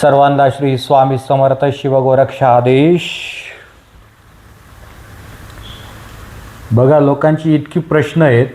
सर्वांना श्री स्वामी समर्थ शिवगोरक्षा आदेश बघा लोकांची इतकी प्रश्न आहेत.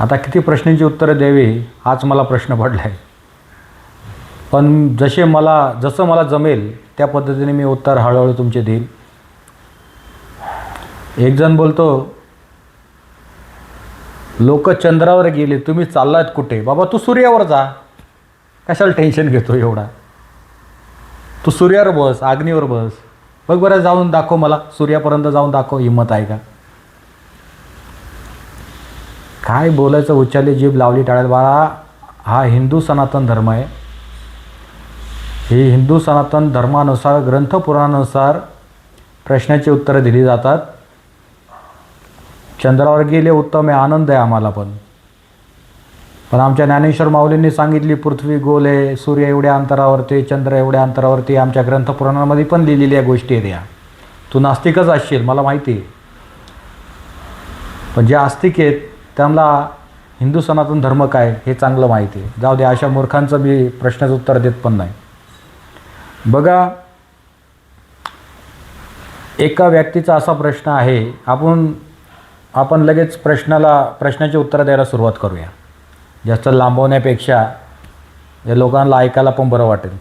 आता किती प्रश्नांची उत्तरं द्यावी हाच मला प्रश्न पडला आहे पण जसे मला जसं मला जमेल त्या पद्धतीने मी उत्तर हळूहळू तुमचे देईल एक जण बोलतो लोक चंद्रावर गेले तुम्ही चाललात कुठे? बाबा तू सूर्यावर जा. कशाला टेन्शन घेतो एवढा? तू सूर्यावर बस अग्नीवर बस. बघ बरं जाऊन दाखव मला. सूर्यापर्यंत जाऊन दाखव हिंमत आहे का? काय बोलायचं उच्चारली जीभ लावली टाळ्यात. बाळा हा हिंदू सनातन धर्म आहे. ही हिंदू सनातन धर्मानुसार ग्रंथपुराणानुसार प्रश्नाची उत्तरं दिली जातात. चंद्रावर गेले उत्तम आहे आनंद आहे आम्हाला पण. पण आमच्या ज्ञानेश्वर माऊलींनी सांगितली पृथ्वी गोल आहे सूर्य एवढ्या अंतरावरती चंद्र एवढ्या अंतरावरती आमच्या ग्रंथपुराणामध्ये पण लिहिलेल्या गोष्टी आहेत या. तू नास्तिकच असशील मला माहिती आहे. पण जे आस्तिक आहेत त्यांना हिंदू सनातन धर्म काय हे चांगलं माहिती आहे. जाऊ दे अशा मूर्खांचं मी प्रश्नाचं उत्तर देत पण नाही. बघा एका व्यक्तीचा असा प्रश्न आहे आपण आपण लगेच प्रश्नाला प्रश्नाचे उत्तर द्यायला सुरुवात करूया. जास्त लांबवण्यापेक्षा या लोकांना ऐकायला पण बरं वाटेल.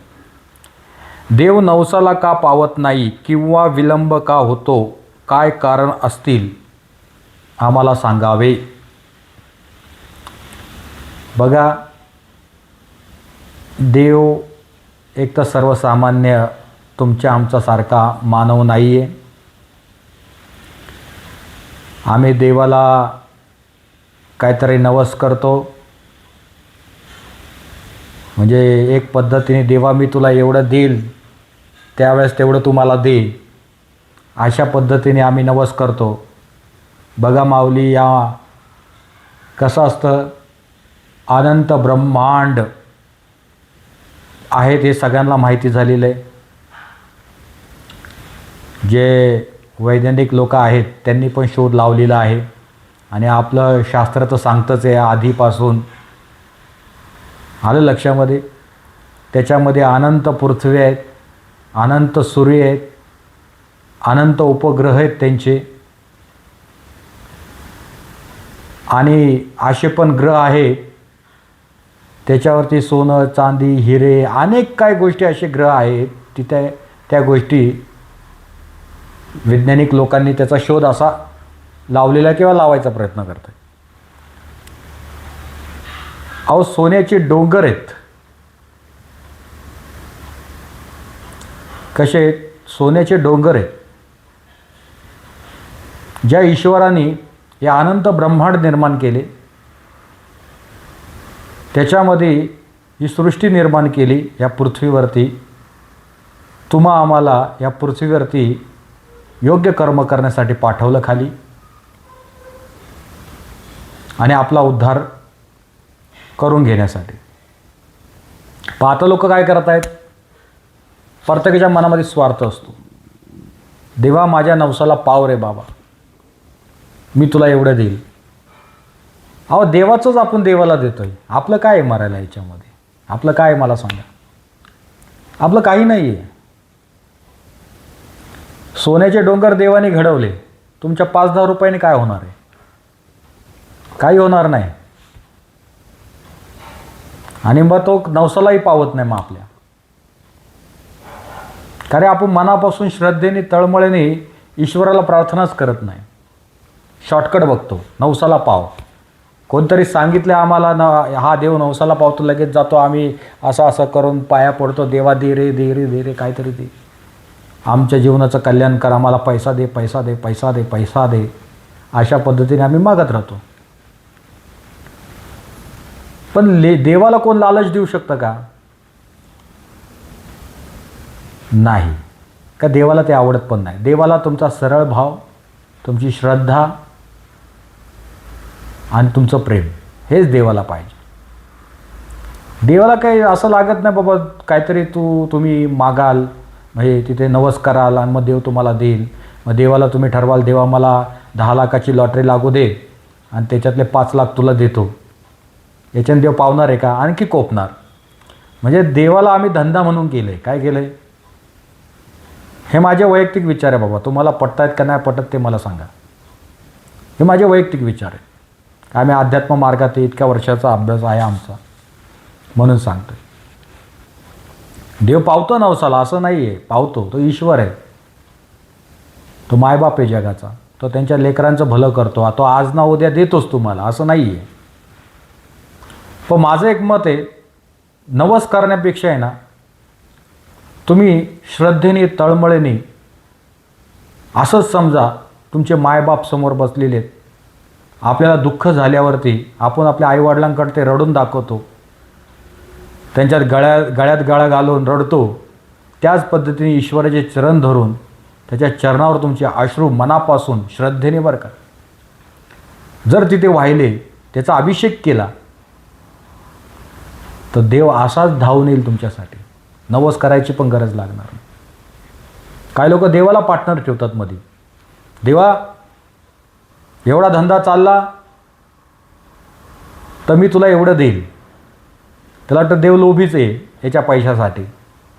देव नवसाला का पावत नाही किंवा विलंब का होतो काय कारण असतील आम्हाला सांगावे. बघा देव एक तर सर्वसामान्य तुमच्या आमच्यासारखा मानव नाही आहे आम्ही देवाला काहीतरी नवस करतो. म्हणजे एक पद्धतीने देवा मी तुला एवढं देईल त्यावेळेस तेवढं तुम्हाला दे. अशा पद्धतीने आम्ही नवस करतो. बघा माऊली या कसं असतं? अनंत ब्रह्मांड आहे ते सगळ्यांना माहिती झालेलं आहे. जे वैज्ञानिक लोक आहेत त्यांनी पण शोध लावलेला आहे. आणि आपलं शास्त्र तर सांगतंच आहे आधीपासून. आलं लक्षामध्ये. त्याच्यामध्ये अनंत पृथ्वी आहेत अनंत सूर्य आहेत अनंत उपग्रह आहेत त्यांचे. आणि असे पण ग्रह आहेत त्याच्यावरती सोनं चांदी हिरे अनेक काय गोष्टी असे ग्रह आहेत तिथे त्या गोष्टी वैज्ञानिक लोकांनी त्याचा शोध असा लावलेला किंवा लावायचा प्रयत्न करतात अहो सोन्याचे डोंगर आहेत. कसे आहेत? सोन्याचे डोंगर आहेत. ज्या ईश्वराने हे अनंत ब्रह्मांड निर्माण केले त्याच्यामध्ये ही सृष्टी निर्माण केली या पृथ्वीवरती. तुम्हा आम्हाला या पृथ्वीवरती योग्य कर्म करण्यासाठी पाठवलं खाली. आणि आपला उद्धार करून घेण्यासाठी. पाहता लोक काय करत आहेत प्रत्येकाच्या मनामध्ये स्वार्थ असतो. देवा माझ्या नवसाला पाव रे बाबा. मी तुला एवढं देईल. अहो देवाचंच आपण देवाला देतो आहे आपलं काय आहे मरायला याच्यामध्ये? आपलं काय आहे मला सांगा? आपलं काही नाही आहे सोन्याचे डोंगर देवाने घडवले. तुमच्या पाच दहा रुपयाने काय होणार आहे? काही होणार नाही. आणि मग तो नवसालाही पावत नाही मग आपल्या. कारण आपण मनापासून श्रद्धेने तळमळेने ईश्वराला प्रार्थनाच करत नाही. शॉर्टकट बघतो. नवसाला पाव. कोणतरी सांगितलं आम्हाला न हा देव नवसाला पावतो लगेच जातो. आम्ही असं असं करून पाया पडतो. देवा दे रे दे रे दे रे काहीतरी दे. आमच्या जीवनाचं कल्याण कर. आम्हाला पैसा दे पैसा दे पैसा दे पैसा दे. अशा पद्धतीने आम्ही मागत राहतो. पण ले देवाला कोण लालच देऊ शकतं का? नाही. का देवाला ते आवडत पण नाही. देवाला तुमचा सरळ भाव तुमची श्रद्धा आणि तुमचं प्रेम हेच देवाला पाहिजे. देवाला काही असं लागत नाही बाबा काहीतरी तू तुम्ही मागाल म्हणजे तिथे नवस कराल आणि मग देव तुम्हाला देईल. मग देवाला तुम्ही ठरवाल देवा मला दहा लाखाची लॉटरी लागू दे आणि त्याच्यातले पाच लाख तुला देतो. याच्याने देव पावणार आहे का? आणखी कोपणार. म्हणजे देवाला आम्ही धंदा म्हणून केलं आहे काय केलं आहे हे माझे वैयक्तिक विचार आहे बाबा. तुम्हाला पटतायत का नाही पटत ते मला सांगा. हे माझे वैयक्तिक विचार आहे. आम्ही अध्यात्म मार्गात इतक्या वर्षाचा अभ्यास आहे आमचा. म्हणून सांगतोय. देव पावतो नवसाला असं नाही आहे पावतो. तो ईश्वर आहे. तो मायबाप आहे जगाचा. तो त्यांच्या लेकरांचं भलं करतो. तो आज ना उद्या देतोच तुम्हाला. असं नाही आहे पण माझं एक मत आहे नवस करण्यापेक्षा आहे ना तुम्ही श्रद्धेने तळमळेने असंच समजा तुमचे मायबाप समोर बसलेले आहेत. आपल्याला दुःख झाल्यावरती आपण आपल्या आईवडिलांकडे ते रडून दाखवतो. त्यांच्यात गळ्या गळ्यात गळा घालून रडतो. त्याच पद्धतीने ईश्वराचे चरण धरून त्याच्या चरणावर तुमचे अश्रू मनापासून श्रद्धेने बरं का. जर तिथे वाहिले त्याचा अभिषेक केला तर देव असाच धावून येईल तुमच्यासाठी. नवस करायची पण गरज लागणार नाही. काही लोक देवाला पार्टनर ठेवतात मध्ये देवा एवढा धंदा चालला तर मी तुला एवढं देईल त्याला वाटतं देव लोभीच आहे याच्या पैशासाठी.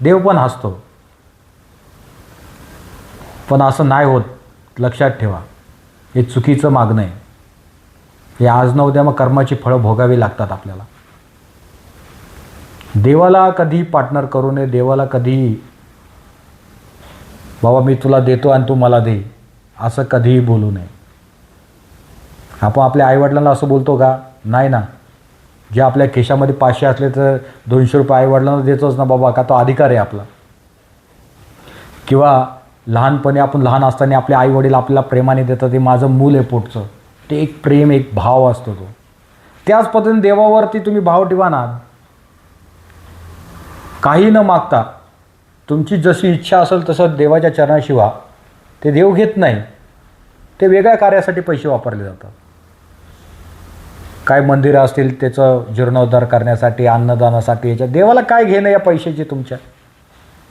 देव पण हसतो. पण असं नाही होत. लक्षात ठेवा. हे चुकीचं मागणं आहे. हे आज न उद्या मग कर्माची फळं भोगावी लागतात आपल्याला. देवाला कधी पार्टनर करू नये देवाला कधी बाबा मी तुला देतो आणि तू मला दे असं कधीही बोलू नये. आपण आपल्या आईवडिलांना असं बोलतो का? नाही ना. जे आपल्या खिशामध्ये पाचशे असले तर दोनशे रुपये आईवडिलांना देतोच ना बाबा का तो अधिकार आहे आपला? किंवा लहानपणी आपण लहान असताना आपले आईवडील आपल्याला प्रेमाने देतात ते माझं मूल आहे पोटचं. ते एक प्रेम एक भाव असतो तो. त्याच पद्धतीने देवावरती तुम्ही भाव ठेवा ना. काही न मागता तुमची जशी इच्छा असेल तसं देवाच्या चरणाशिवा ते देव घेत नाही. ते वेगळ्या कार्यासाठी पैसे वापरले जातात. काय मंदिरं असतील त्याचं जीर्णोद्धार करण्यासाठी अन्नदानासाठी याच्या देवाला काय घेणं या पैशाची तुमच्या?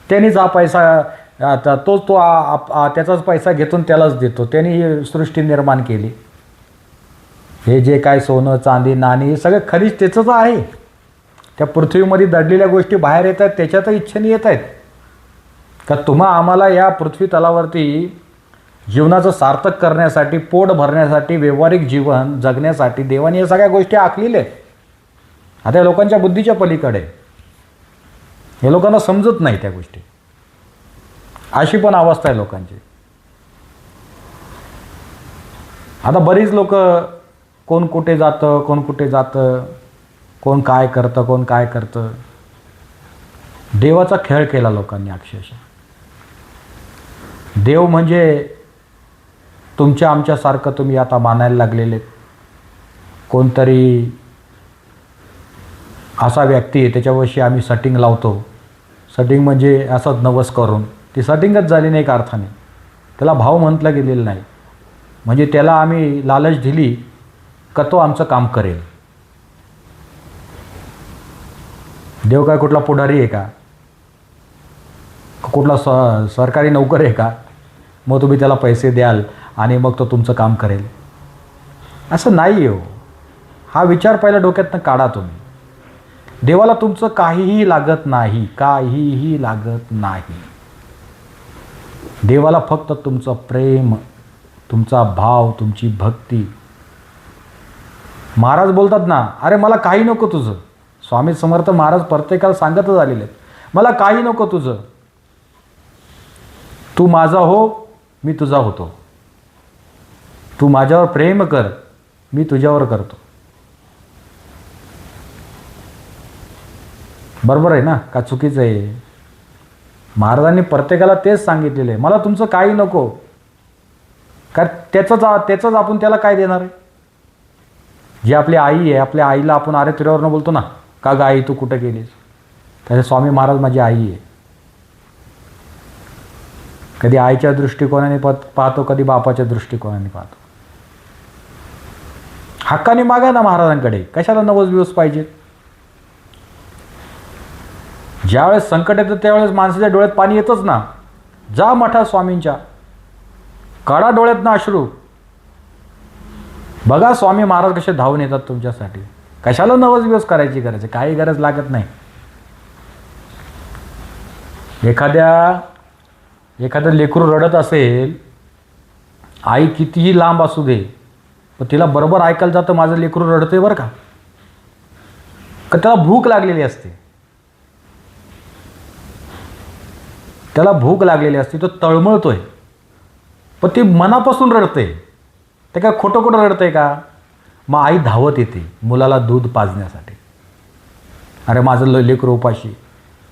त्यांनीच हा पैसा आता तोच तो आ- आप- आ- त्याचाच पैसा घेतून त्यालाच देतो. त्यांनी ही सृष्टी निर्माण केली. हे जे काय सोनं चांदी नाणी हे सगळं खरीच त्याचंच आहे. त्या पृथ्वीमध्ये दडलेल्या गोष्टी बाहेर येतात त्याच्या त्याच्यात इच्छेने येत आहेत. का तुम्हा आम्हाला या पृथ्वी तलावरती जीवनाचं सार्थक करण्यासाठी पोट भरण्यासाठी व्यावहारिक जीवन जगण्यासाठी देवाने या सगळ्या गोष्टी आखलेल्या आहेत. आता या लोकांच्या बुद्धीच्या पलीकडे. हे लोकांना समजत नाही त्या गोष्टी. अशी पण अवस्था आहे लोकांची. आता बरीच लोक कोण कुठे जातं कोण कुठे जातं कोण काय करतं कोण काय करतं. देवाचा खेळ केला लोकांनी अक्षरशः. देव म्हणजे तुमच्या आमच्यासारखं तुम्ही आता मानायला लागलेले. कोणतरी असा व्यक्ती आहे त्याच्याविषयी आम्ही सटिंग लावतो. सटिंग म्हणजे असंच नवस करून. ती सटिंगच झाली नाही एका अर्थाने. त्याला भाव म्हटलं गेलेलं नाही. म्हणजे त्याला आम्ही लालच दिली का तो आमचं काम करेल. देव काय कुठला पुढारी आहे का? कुठला स सरकारी नोकर आहे का? मग तुम्ही त्याला पैसे द्याल आणि मग तो तुमचं काम करेल. असं नाही हो. हा विचार पहिला डोक्यातनं काढा तुम्ही. देवाला तुमचं काहीही लागत नाही काहीही लागत नाही. देवाला फक्त तुमचं प्रेम तुमचा भाव तुमची भक्ती. महाराज बोलतात ना अरे मला काही नको तुझं. स्वामी समर्थ महाराज प्रत्येकाला सांगतच आलेले आहेत. मला काही नको तुझं. तू माझा हो मी तुझा होतो. तू माझ्यावर प्रेम कर मी तुझ्यावर करतो. बरोबर आहे ना? का चुकीचं आहे? महाराजांनी प्रत्येकाला तेच सांगितलेलं आहे. मला तुमचं काही नको. कारण त्याचंच त्याचंच आपण त्याला काय देणार आहे? जी आपली आई आहे आपल्या आईला आपण आरे तुऱ्यावरनं बोलतो ना? का ग आई तू कुठं गेलीस? त्याचे स्वामी महाराज माझी आई आहे. कधी आईच्या दृष्टिकोनाने पाहत पाहतो कधी बापाच्या दृष्टिकोनाने पाहतो. हक्काने मागा ना महाराजांकडे. कशाला नवस दिवस पाहिजे? ज्यावेळेस संकट येतं त्यावेळेस माणसाच्या डोळ्यात पाणी येतच ना. जा मठा स्वामींच्या. काढा डोळ्यात ना अश्रू. बघा स्वामी महाराज कसे धावून येतात तुमच्यासाठी. कशाला नवस दिवस करायची गरज आहे? काही गरज लागत नाही. एखाद्या एखादं लेकरू रडत असेल आई कितीही लांब असू दे पण तिला बरोबर ऐकायला जातं माझं लेकरू रडतंय बरं का? का त्याला भूक लागलेली असते? त्याला भूक लागलेली असते तो तळमळतोय. पण ती मनापासून रडते ते काय खोटं खोटं रडतंय का? मग आई धावत येते मुलाला दूध पाजण्यासाठी. अरे माझं ल लेकरू उपाशी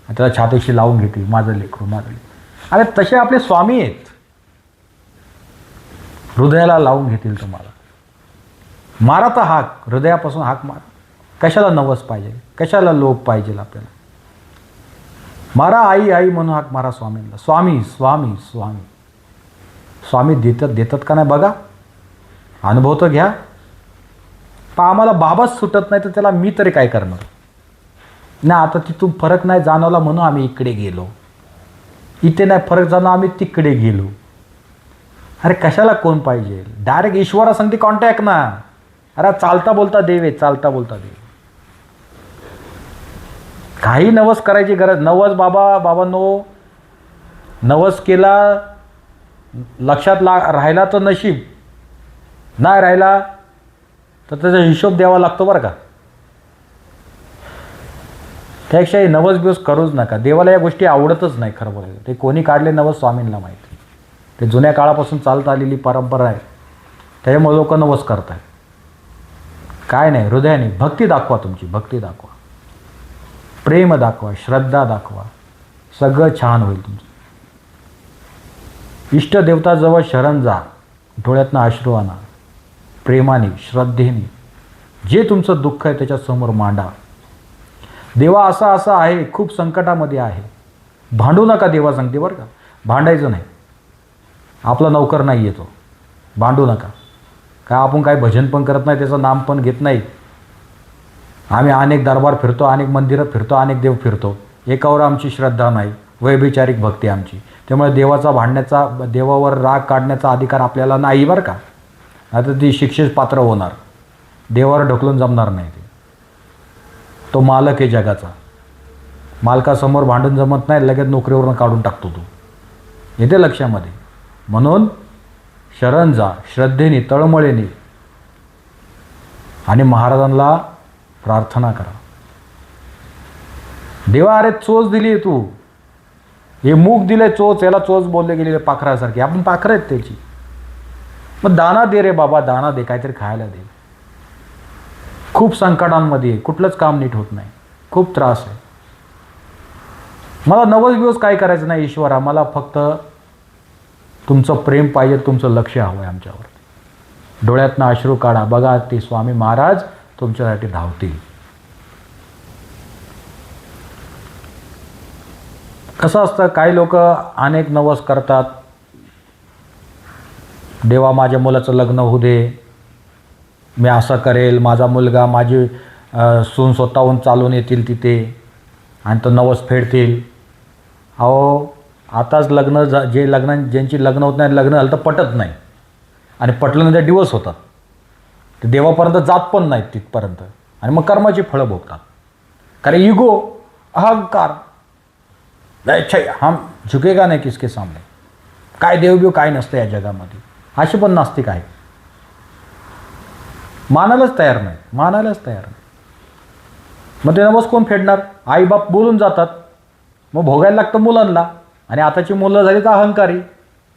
त्याला छातीशी लावून घेते माझं लेकरू माझं लेकरू. अरे तसे आपले स्वामी आहेत. हृदयाला लावून घेतील तुम्हाला. मारा तर हाक हृदयापासून हाक मारा. कशाला नवस पाहिजे? कशाला लोभ पाहिजे आपल्याला? मारा आई आई म्हणून हाक मारा स्वामींना. स्वामी स्वामी स्वामी. स्वामी देतात देतात का नाही बघा? अनुभव तर घ्या. पण आम्हाला बाबाच सुटत नाही तर त्याला मी तरी काय करणार? ना आता तिथून फरक नाही जाणवला म्हणून आम्ही इकडे गेलो. इथे नाही फरक जाणं आम्ही तिकडे गेलो. अरे कशाला कोण पाहिजे? डायरेक्ट ईश्वरा सांगते कॉन्टॅक्ट ना. अरे चालता बोलता देव आहे चालता बोलता देव. काही नवस करायची गरज नवस बाबा बाबांनो नवस केला लक्षात ला राहिला तर नशीब. नाही राहिला तर त्याचा हिशोब द्यावा लागतो बरं का. त्यापेक्षा हे नवस बिवस करूच नका. देवाला या गोष्टी आवडतच नाही खरं बोलायचं. ते कोणी काढले नवस स्वामींना माहिती. ते जुन्या काळापासून चालत आलेली परंपरा आहे. त्याच्यामुळे लोक नवस करतात काय नाही हृदयाने भक्ती दाखवा तुमची भक्ती दाखवा. प्रेम दाखवा श्रद्धा दाखवा. सगळं छान होईल तुमचं. इष्टदेवताजवळ शरण जा. डोळ्यातनं अश्रू आणा. प्रेमाने श्रद्धेने. जे तुमचं दुःख आहे त्याच्यासमोर मांडा. देवा असा असा आहे खूप संकटामध्ये आहे. भांडू नका देवा सांगते बरं का? भांडायचं नाही. आपला नौकर नाही येतो भांडू नका. काय आपण काय भजन पण करत नाही त्याचं नाम पण घेत नाही. आम्ही अनेक दरबार फिरतो अनेक मंदिरं फिरतो अनेक देव फिरतो. एकावर आमची श्रद्धा नाही. वैभिचारिक भक्ती आमची. त्यामुळे देवाचा भांडण्याचा देवावर राग काढण्याचा अधिकार आपल्याला नाही बरं का? आता ती शिक्षेस पात्र होणार. देवावर ढकलून जमणार नाही ते. तो मालक आहे जगाचा. मालकासमोर भांडून जमत नाही लगेच नोकरीवरून काढून टाकतो तो. येते लक्षामध्ये. म्हणून शरण जा श्रद्धेने तळमळेने आणि महाराजांना प्रार्थना करा. देवा अरे चोच दिली आहे तू. हे मूग दिले चोच याला चोच बोलले गेलेले पाखरासारखे. आपण पाखरं आहेत त्याची. मग दाना दे रे बाबा दाना दे काहीतरी खायला दे. खूप संकटांमध्ये कुठलंच काम नीट होत नाही. खूप त्रास आहे. मला नवस दिवस काय करायचं नाही ईश्वरा मला फक्त तुमचं प्रेम पाहिजे तुमचं लक्ष हवं आहे आमच्यावर. डोळ्यातनं अश्रू काढा. बघा ते स्वामी महाराज तुमच्यासाठी धावतील. कसं असतं काही लोक अनेक नवस करतात देवा माझ्या मुलाचं लग्न होऊ दे. मी असं करेल माझा मुलगा माझी सून स्वतःहून चालून येतील तिथे आणि तो नवस फेडतील. अहो आताच लग्न जा जे लग्न ज्यांची लग्न होत नाही लग्न झालं तर पटत नाही. आणि पटल्यानंतर दिवस होतात. ते देवापर्यंत जात पण नाहीत तिथपर्यंत. आणि मग कर्माची फळं भोगतात. कारण इगो अहंकार. नाही हम झुकेगा नाही किसके सामने. काय देवबिव काय नसतं या जगामध्ये. असे पण नास्तिक आहेत मानायलाच तयार नाही. मानायलाच तयार नाही. मग ते नवस कोण फेडणार? आईबाप बोलून जातात. मग भोगायला लागतं मुलांना. आणि आताची मुलं झाली तर अहंकारी.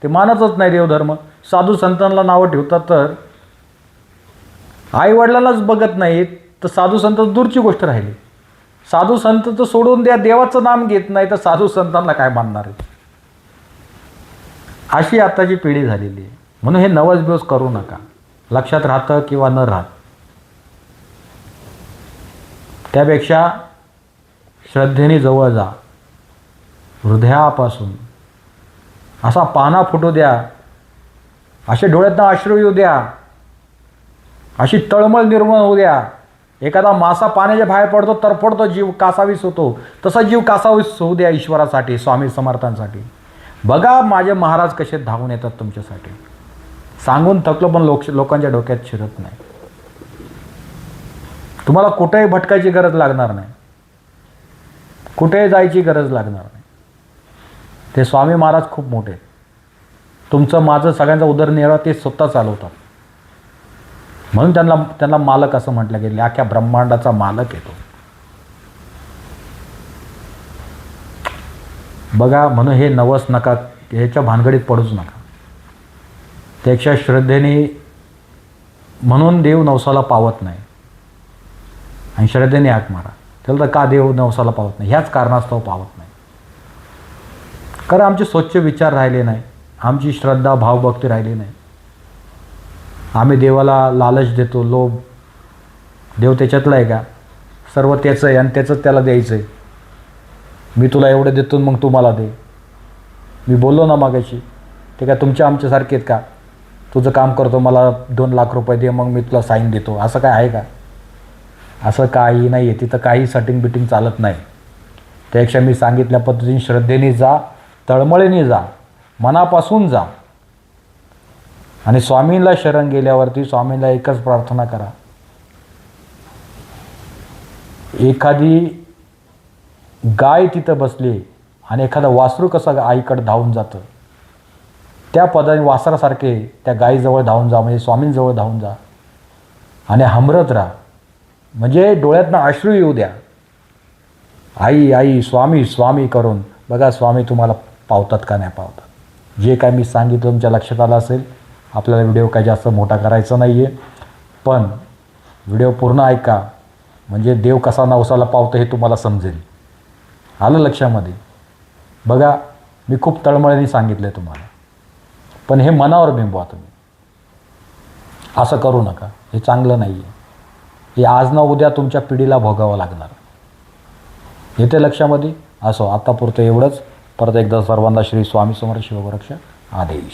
ते मानतच नाही देवधर्म. साधू संतांना नावं ठेवतात तर. आईवडिलांनाच बघत नाहीत तर साधू संत दूरची गोष्ट राहिली. साधू संत तर सोडून द्या देवाचं नाम घेत नाही तर साधू संतांना काय मानणार आहे? अशी आताची पिढी झालेली आहे. म्हणून हे नवस बिवस करू नका. लक्षात राहतं किंवा न राहत. त्यापेक्षा श्रद्धेने जवळ जा. हृदयापासून. असा पाना फुटू द्या. असे डोळ्यातनं अश्रू येऊ द्या. अशी तळमळ निर्माण होऊ द्या. एखादा मासा पाण्याच्या बाहेर पडतो तरफडतो जीव कासावीस होतो. तसा जीव कासावीस होऊ द्या ईश्वरासाठी स्वामी समर्थांसाठी. बघा माझे महाराज कसे धावून येतात तुमच्यासाठी. सांगून थकलो पण लोक लोकांच्या डोक्यात शिरत नाही. तुम्हाला कुठेही भटकायची गरज लागणार नाही. कुठेही जायची गरज लागणार नाही. ते स्वामी महाराज खूप मोठे. तुमचं माझं सगळ्यांचा उदरनिर्वाह ते स्वतः चालवतात. म्हणून त्यांना त्यांना मालक असं म्हटलं गेलं अख्ख्या ब्रह्मांडाचा मालक येतो बघा म्हणून हे नवस नका ह्याच्या भानगडीत पडूच नका. त्याच्या श्रद्धेने म्हणून देव नवसाला पावत नाही. आणि श्रद्धेने हाक मारा. त्याला तर का देव नवसाला पावत नाही? ह्याच कारणास्तव पावत नाही. कारण आमचे स्वच्छ विचार राहिले नाही. आमची श्रद्धा भावभक्ती राहिली नाही. आम्ही देवाला लालच देतो लोभ. देव त्याच्यातला आहे का? सर्व त्याचं आहे आणि त्याचंच त्याला द्यायचं आहे मी तुला एवढं देतो मग तू मला दे. मी बोललो ना मागाशी ते काय तुमच्या आमच्यासारखे आहेत का? तुझं काम करतो मला दोन लाख रुपये दे मग मी तुला साईन देतो. असं काय आहे का? असं काही नाही आहे तिथं काही सटिंग बिटिंग चालत नाही. त्यापेक्षा मी सांगितल्या पद्धतीने श्रद्धेने जा तळमळीने जा मनापासून जा. आणि स्वामींना शरण गेल्यावरती स्वामींना एकच प्रार्थना करा. एखादी गाय तिथं बसली आणि एखादा वासरू कसं आईकडे धावून जातं? त्या पदाने वासरासारखे त्या गायीजवळ धावून जा म्हणजे स्वामींजवळ धावून जा. आणि हमरत राहा. म्हणजे डोळ्यातनं अश्रू येऊ द्या. आई आई स्वामी स्वामी करून. बघा स्वामी तुम्हाला पावतात का नाही पावतात? जे काय मी सांगितलं तुमच्या लक्षात आलं असेल आपल्याला व्हिडिओ काय जास्त मोठा करायचा नाही आहे पण व्हिडिओ पूर्ण ऐका. म्हणजे देव कसा नवसाला पावतं हे तुम्हाला समजेल. आलं लक्षामध्ये? बघा मी खूप तळमळीने सांगितलं आहे तुम्हाला. पण हे मनावर बिंबवा तुम्ही. असं करू नका. हे चांगलं नाही आहे हे आज ना उद्या तुमच्या पिढीला भोगावं लागणार. येते लक्षामध्ये? असो. आत्तापुरतं एवढंच. परत एकदा सर्वांना श्री स्वामी समर्थ शिवगोरक्ष आदेश.